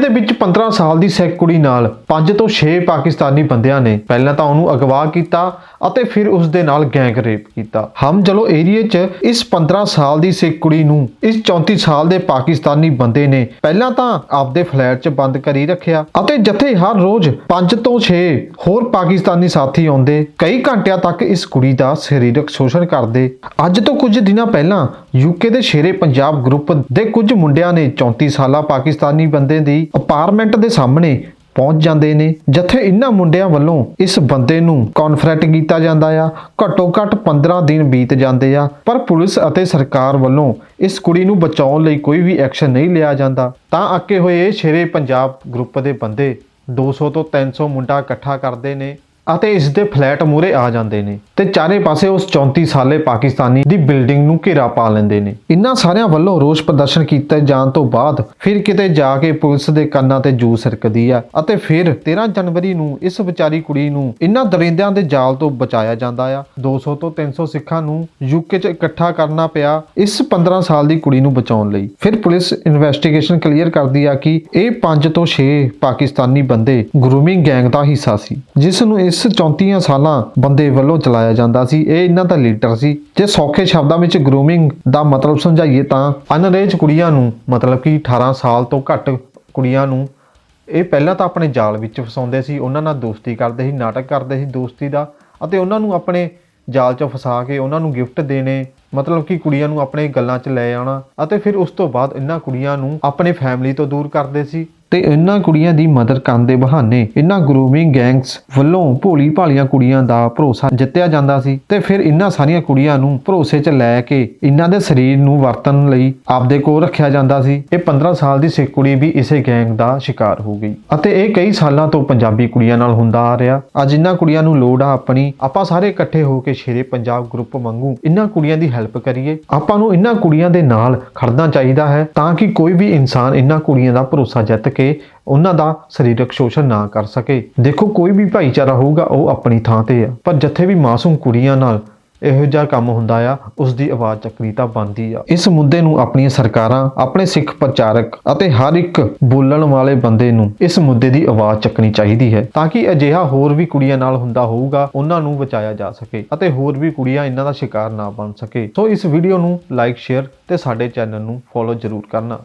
ਦੇ ਵਿੱਚ 15 ਸਾਲ ਦੀ ਸਿੱਖ ਕੁੜੀ ਨਾਲ 5 ਤੋਂ 6 ਪਾਕਿਸਤਾਨੀ ਬੰਦਿਆਂ ਨੇ ਪਹਿਲਾਂ ਤਾਂ ਉਹਨੂੰ ਅਗਵਾ ਕੀਤਾ ਅਤੇ ਫਿਰ ਉਸ ਦੇ ਨਾਲ ਗੈਂਗ ਰੇਪ ਕੀਤਾ। ਹਮ ਚਲੋ ਏਰੀਏ 'ਚ ਇਸ 15 ਸਾਲ ਦੀ ਸਿੱਖ ਕੁੜੀ ਨੂੰ ਇਸ 34 ਸਾਲ ਦੇ ਪਾਕਿਸਤਾਨੀ ਬੰਦੇ ਨੇ ਪਹਿਲਾਂ ਤਾਂ ਆਪਦੇ ਫਲੈਟ 'ਚ ਬੰਦ ਕਰੀ ਰੱਖਿਆ ਅਤੇ ਜਥੇ ਹਰ ਰੋਜ਼ 5 ਤੋਂ 6 ਹੋਰ ਪਾਕਿਸਤਾਨੀ ਸਾਥੀ ਆਉਂਦੇ, ਕਈ ਘੰਟਿਆਂ ਤੱਕ ਇਸ ਕੁੜੀ ਦਾ ਸਰੀਰਕ ਸ਼ੋਸ਼ਣ ਕਰਦੇ। ਅੱਜ ਤੋਂ ਕੁਝ ਦਿਨਾਂ ਪਹਿਲਾਂ ਯੂਕੇ ਦੇ ਸ਼ੇਰੇ ਪੰਜਾਬ ਗਰੁੱਪ ਦੇ ਕੁਝ ਮੁੰਡਿਆਂ ਨੇ 34 ਸਾਲਾ ਪਾਕਿਸਤਾਨੀ ਬੰਦੇ ਦੀ ਅਪਾਰਟਮੈਂਟ ਦੇ ਸਾਹਮਣੇ ਪਹੁੰਚ ਜਾਂਦੇ ਨੇ, ਜਿੱਥੇ ਇਹਨਾਂ ਮੁੰਡਿਆਂ ਵੱਲੋਂ ਇਸ ਬੰਦੇ ਨੂੰ ਕਨਫਰੈਂਟ ਕੀਤਾ ਜਾਂਦਾ ਆ। ਘੱਟੋ ਘੱਟ 15 ਦਿਨ ਬੀਤ ਜਾਂਦੇ ਆ, ਪਰ ਪੁਲਿਸ ਅਤੇ ਸਰਕਾਰ ਵੱਲੋਂ ਇਸ ਕੁੜੀ ਨੂੰ ਬਚਾਉਣ ਲਈ ਕੋਈ ਵੀ ਐਕਸ਼ਨ ਨਹੀਂ ਲਿਆ ਜਾਂਦਾ। ਤਾਂ ਅੱਕੇ ਹੋਏ ਇਹ ਸ਼ੇਰੇ ਪੰਜਾਬ ਗਰੁੱਪ ਦੇ ਬੰਦੇ 200 ਤੋਂ 300 ਮੁੰਡਾ ਇਕੱਠਾ ਕਰਦੇ ਨੇ। ਅਤੇ ਇਸ ਦੇ ਫਲੈਟ ਮੂਰੇ ਆ ਜਾਂਦੇ ਨੇ ਤੇ ਚਾਰੇ ਪਾਸੇ ਉਸ 34 ਸਾਲੇ ਪਾਕਿਸਤਾਨੀ ਦੀ ਬਿਲਡਿੰਗ ਨੂੰ ਘੇਰਾ ਪਾ ਲੈਂਦੇ ਨੇ। ਇਨ੍ਹਾਂ ਸਾਰਿਆਂ ਵੱਲੋਂ ਰੋਸ ਪ੍ਰਦਰਸ਼ਨ ਕੀਤੇ ਜਾਣ ਤੋਂ ਬਾਅਦ ਫਿਰ ਕਿਤੇ ਜਾ ਕੇ ਪੁਲਿਸ ਦੇ ਕੰਨਾਂ ਤੇ ਜੂ ਸਰਕਦੀ ਆ ਅਤੇ ਫਿਰ 13 ਜਨਵਰੀ ਨੂੰ ਇਸ ਵਿਚਾਰੀ ਕੁੜੀ ਨੂੰ ਇਨ੍ਹਾਂ ਦਰਿੰਦਿਆਂ ਦੇ ਜਾਲ ਤੋਂ ਬਚਾਇਆ ਜਾਂਦਾ ਆ। 200 ਤੋਂ 300 ਸਿੱਖਾਂ ਨੂੰ ਯੂਕੇ 'ਚ ਇਕੱਠਾ ਕਰਨਾ ਪਿਆ ਇਸ 15 ਸਾਲ ਦੀ ਕੁੜੀ ਨੂੰ ਬਚਾਉਣ ਲਈ। ਫਿਰ ਪੁਲਿਸ ਇਨਵੈਸਟੀਗੇਸ਼ਨ ਕਲੀਅਰ ਕਰਦੀ ਆ ਕਿ ਇਹ 5 ਤੋਂ 6 ਪਾਕਿਸਤਾਨੀ ਬੰਦੇ ਗਰੂਮਿੰਗ ਗੈਂਗ ਦਾ ਹਿੱਸਾ ਸੀ, ਜਿਸ ਨੂੰ ਇਸ 34 ਸਾਲਾਂ ਬੰਦੇ ਵੱਲੋਂ ਚਲਾਇਆ ਜਾਂਦਾ ਸੀ, ਇਹ ਇਹਨਾਂ ਦਾ ਲੀਡਰ ਸੀ। ਜੇ ਸੌਖੇ ਸ਼ਬਦਾਂ ਵਿੱਚ ਗਰੂਮਿੰਗ ਦਾ ਮਤਲਬ ਸਮਝਾਈਏ ਤਾਂ ਅਨਰੇਜ ਕੁੜੀਆਂ ਨੂੰ ਮਤਲਬ ਕਿ 18 ਸਾਲ ਤੋਂ ਘੱਟ ਕੁੜੀਆਂ ਨੂੰ ਇਹ ਪਹਿਲਾਂ ਤਾਂ ਆਪਣੇ ਜਾਲ ਵਿੱਚ ਫਸਾਉਂਦੇ ਸੀ, ਉਹਨਾਂ ਨਾਲ ਦੋਸਤੀ ਕਰਦੇ ਸੀ, ਨਾਟਕ ਕਰਦੇ ਸੀ ਦੋਸਤੀ ਦਾ ਅਤੇ ਉਹਨਾਂ ਨੂੰ ਆਪਣੇ ਜਾਲ 'ਚ ਫਸਾ ਕੇ ਉਹਨਾਂ ਨੂੰ ਗਿਫਟ ਦੇਣੇ, ਮਤਲਬ ਕਿ ਕੁੜੀਆਂ ਨੂੰ ਆਪਣੇ ਗੱਲਾਂ 'ਚ ਲੈ ਆਉਣਾ ਅਤੇ ਫਿਰ ਉਸ ਤੋਂ ਬਾਅਦ ਇਹਨਾਂ ਕੁੜੀਆਂ ਨੂੰ ਆਪਣੇ ਫੈਮਿਲੀ ਤੋਂ ਦੂਰ ਕਰਦੇ ਸੀ। ਤੇ ਇਹਨਾਂ ਕੁੜੀਆਂ ਦੀ ਮਦਦ ਕਰਨ ਦੇ ਬਹਾਨੇ ਇਹਨਾਂ ਗਰੂਮਿੰਗ ਗੈਂਗਸ ਵੱਲੋਂ ਭੋਲੀ ਭਾਲੀਆਂ ਕੁੜੀਆਂ ਦਾ ਭਰੋਸਾ ਜਿੱਤਿਆ ਜਾਂਦਾ ਸੀ ਤੇ ਫਿਰ ਇਹਨਾਂ ਸਾਰੀਆਂ ਕੁੜੀਆਂ ਨੂੰ ਭਰੋਸੇ 'ਚ ਲੈ ਕੇ ਇਹਨਾਂ ਦੇ ਸਰੀਰ ਨੂੰ ਵਰਤਣ ਲਈ ਆਪਦੇ ਕੋਲ ਰੱਖਿਆ ਜਾਂਦਾ ਸੀ। ਇਹ 15 ਸਾਲ ਦੀ ਸਿੱਖ ਕੁੜੀ ਵੀ ਇਸੇ ਗੈਂਗ ਦਾ ਸ਼ਿਕਾਰ ਹੋ ਗਈ ਅਤੇ ਇਹ ਕਈ ਸਾਲਾਂ ਤੋਂ ਪੰਜਾਬੀ ਕੁੜੀਆਂ ਨਾਲ ਹੁੰਦਾ ਆ ਰਿਹਾ। ਅੱਜ ਇਹਨਾਂ ਕੁੜੀਆਂ ਨੂੰ ਲੋੜ ਆ ਆਪਣੀ, ਆਪਾਂ ਸਾਰੇ ਇਕੱਠੇ ਹੋ ਕੇ ਸ਼ੇਰੇ ਪੰਜਾਬ ਗਰੁੱਪ ਵਾਂਗੂ ਇਹਨਾਂ ਕੁੜੀਆਂ ਦੀ ਹੈਲਪ ਕਰੀਏ। ਆਪਾਂ ਨੂੰ ਇਹਨਾਂ ਕੁੜੀਆਂ ਦੇ ਨਾਲ ਖੜਨਾ ਚਾਹੀਦਾ ਹੈ ਤਾਂ ਕਿ ਕੋਈ ਵੀ ਇਨਸਾਨ ਇਹਨਾਂ ਕੁੜੀਆਂ ਦਾ ਭਰੋਸਾ ਜਿੱਤ ਕੇ ਕੇ ਉਹਨਾਂ ਦਾ ਸਰੀਰਕ ਸ਼ੋਸ਼ਣ ਨਾ ਕਰ ਸਕੇ। ਦੇਖੋ, ਕੋਈ ਵੀ ਭਾਈਚਾਰਾ ਹੋਊਗਾ, ਉਹ ਆਪਣੀ ਥਾਂ ਤੇ ਆ। ਪਰ ਜਿੱਥੇ ਵੀ ਮਾਸੂਮ ਕੁੜੀਆਂ ਨਾਲ ਇਹੋ ਜਿਹਾ ਕੰਮ ਹੁੰਦਾ ਆ ਉਸ ਦੀ ਆਵਾਜ਼ ਚੱਕਣੀ ਤਾਂ ਬਣਦੀ ਆ। ਇਸ ਮੁੱਦੇ ਨੂੰ ਆਪਣੀਆਂ ਸਰਕਾਰਾਂ, ਆਪਣੇ ਸਿੱਖ ਪ੍ਰਚਾਰਕ ਅਤੇ ਹਰ ਇੱਕ ਬੋਲਣ ਵਾਲੇ ਬੰਦੇ ਨੂੰ ਇਸ ਮੁੱਦੇ ਦੀ ਆਵਾਜ਼ ਚੱਕਣੀ ਚਾਹੀਦੀ ਹੈ, ਤਾਂ ਕਿ ਅਜਿਹਾ ਹੋਰ ਵੀ ਕੁੜੀਆਂ ਨਾਲ ਹੁੰਦਾ ਹੋਊਗਾ, ਉਹਨਾਂ ਨੂੰ ਬਚਾਇਆ ਜਾ ਸਕੇ ਅਤੇ ਹੋਰ ਵੀ ਕੁੜੀਆਂ ਇਹਨਾਂ ਦਾ ਸ਼ਿਕਾਰ ਨਾ ਬਣ ਸਕੇ। ਸੋ ਇਸ ਵੀਡੀਓ ਨੂੰ ਲਾਈਕ, ਸ਼ੇਅਰ ਤੇ ਸਾਡੇ ਚੈਨਲ ਨੂੰ ਫੋਲੋ ਜ਼ਰੂਰ ਕਰਨਾ।